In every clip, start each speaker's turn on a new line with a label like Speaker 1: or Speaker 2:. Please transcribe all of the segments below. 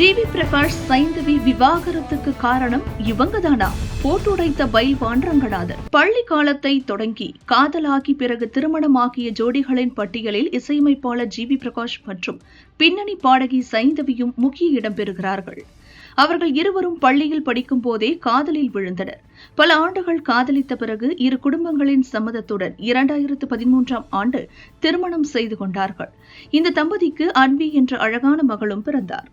Speaker 1: GV Prakash Saindhavi விவாகரத்துக்கு காரணம் இவங்கதானா? போட்டுடைத்த பைல்வான் ரங்கநாதன் பள்ளி காலத்தை தொடங்கி காதலாகி பிறகு திருமணமாகிய ஜோடிகளின் பட்டியலில் இசையமைப்பாளர் ஜிவி பிரகாஷ் மற்றும் பின்னணி பாடகி சைந்தவியும் முக்கிய இடம் பெறுகிறார்கள். அவர்கள் இருவரும் பள்ளியில் படிக்கும் போதே காதலில் விழுந்தனர். பல ஆண்டுகள் காதலித்த பிறகு இரு குடும்பங்களின் சம்மதத்துடன் இரண்டாயிரத்து பதிமூன்றாம் ஆண்டு திருமணம் செய்து கொண்டார்கள். இந்த தம்பதிக்கு அன்வி என்ற அழகான மகளும் பிறந்தார்.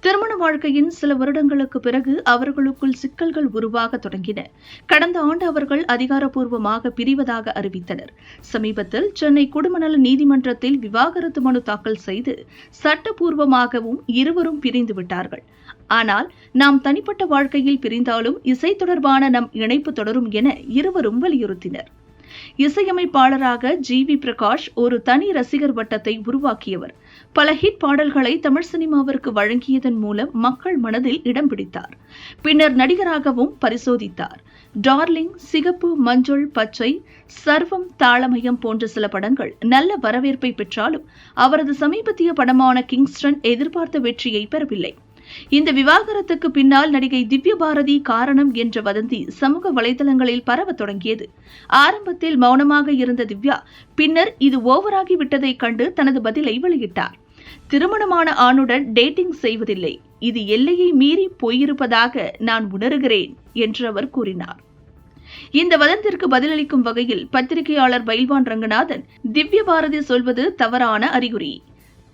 Speaker 1: திருமண வாழ்க்கையின் சில வருடங்களுக்கு பிறகு அவர்களுக்குள் சிக்கல்கள் உருவாக தொடங்கின. கடந்த ஆண்டு அவர்கள் அதிகாரப்பூர்வமாக பிரிவதாக அறிவித்தனர். சமீபத்தில் சென்னை குடும்பநல நீதிமன்றத்தில் விவாகரத்து மனு தாக்கல் செய்து சட்டப்பூர்வமாகவும் இருவரும் பிரிந்து விட்டார்கள். ஆனால் நாம் தனிப்பட்ட வாழ்க்கையில் பிரிந்தாலும் இசை தொடர்பான நம் இணைப்பு தொடரும் என இருவரும் வலியுறுத்தினர். இசையமைப்பாளராக ஜி வி பிரகாஷ் ஒரு தனி ரசிகர் வட்டத்தை உருவாக்கியவர். பல ஹிட் பாடல்களை தமிழ் சினிமாவிற்கு வழங்கியதன் மூலம் மக்கள் மனதில் இடம் பிடித்தார். பின்னர் நடிகராகவும் பரிசோதித்தார். டார்லிங் சிகப்பு மஞ்சள் பச்சை சர்வம் தாளமயம் போன்ற சில படங்கள் நல்ல வரவேற்பை பெற்றாலும் அவரது சமீபத்திய படமான கிங்ஸ்டன் எதிர்பார்த்த வெற்றியை பெறவில்லை. இந்த விவாகரத்துக்கு பின்னால் நடிகை திவ்ய பாரதி காரணம் என்ற வதந்தி சமூக வலைதளங்களில் பரவ தொடங்கியது. ஆரம்பத்தில் மௌனமாக இருந்த திவ்யா பின்னர் இது ஓவராகி விட்டதைக் கண்டு தனது பதிலை வெளியிட்டார். திருமணமான ஆணுடன் டேட்டிங் செய்வதில்லை. இது எல்லையை மீறி போயிருப்பதாக நான் உணர்கிறேன் என்று அவர் கூறினார். இந்த வதந்திற்கு பதிலளிக்கும் வகையில் பத்திரிகையாளர் பைல்வான் ரங்கநாதன் திவ்ய பாரதி சொல்வது தவறான அறிகுறி.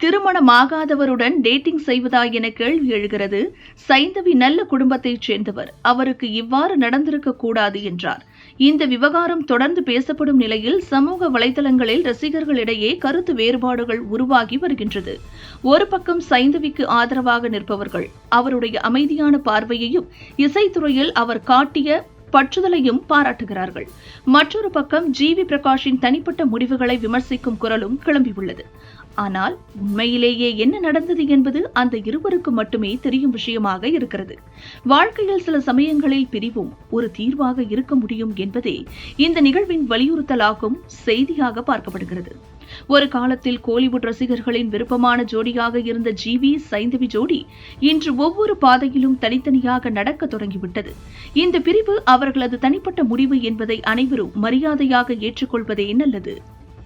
Speaker 1: திருமணமாகாதவருடன் டேட்டிங் செய்வதா என கேள்வி எழுகிறது. சைந்தவி நல்ல குடும்பத்தைச் சேர்ந்தவர். அவருக்கு இவ்வாறு நடந்திருக்க கூடாது என்றார். இந்த விவகாரம் தொடர்ந்து பேசப்படும் நிலையில் சமூக வலைதளங்களில் ரசிகர்களிடையே கருத்து வேறுபாடுகள் உருவாகி வருகின்றது. ஒரு பக்கம் சைந்தவிக்கு ஆதரவாக நிற்பவர்கள். அவருடைய அமைதியான பார்வையையும் இசைத்துறையில் அவர் காட்டிய பற்றுதலையும் பாராட்டுகிறார்கள். மற்றொரு பக்கம் ஜி வி பிரகாஷின் தனிப்பட்ட முடிவுகளை விமர்சிக்கும் குரலும் கிளம்பியுள்ளது. ஆனால் உண்மையிலேயே என்ன நடந்தது என்பது அந்த இருவருக்கு மட்டுமே தெரியும் விஷயமாக இருக்கிறது. வாழ்க்கையில் சில சமயங்களில் பிரிவும் ஒரு தீர்வாக இருக்க முடியும் என்பதே இந்த நிகழ்வின் வலியுறுத்தலாகும் செய்தியாக பார்க்கப்படுகிறது. ஒரு காலத்தில் கோலிவுட் ரசிகர்களின் விருப்பமான ஜோடியாக இருந்த ஜிவி சைந்தவி ஜோடி இன்று ஒவ்வொரு பாதையிலும் தனித்தனியாக நடக்க தொடங்கிவிட்டது. இந்த பிரிவு அவர்களது தனிப்பட்ட முடிவு என்பதை அனைவரும் மரியாதையாக ஏற்றுக்கொள்வதே நல்லது.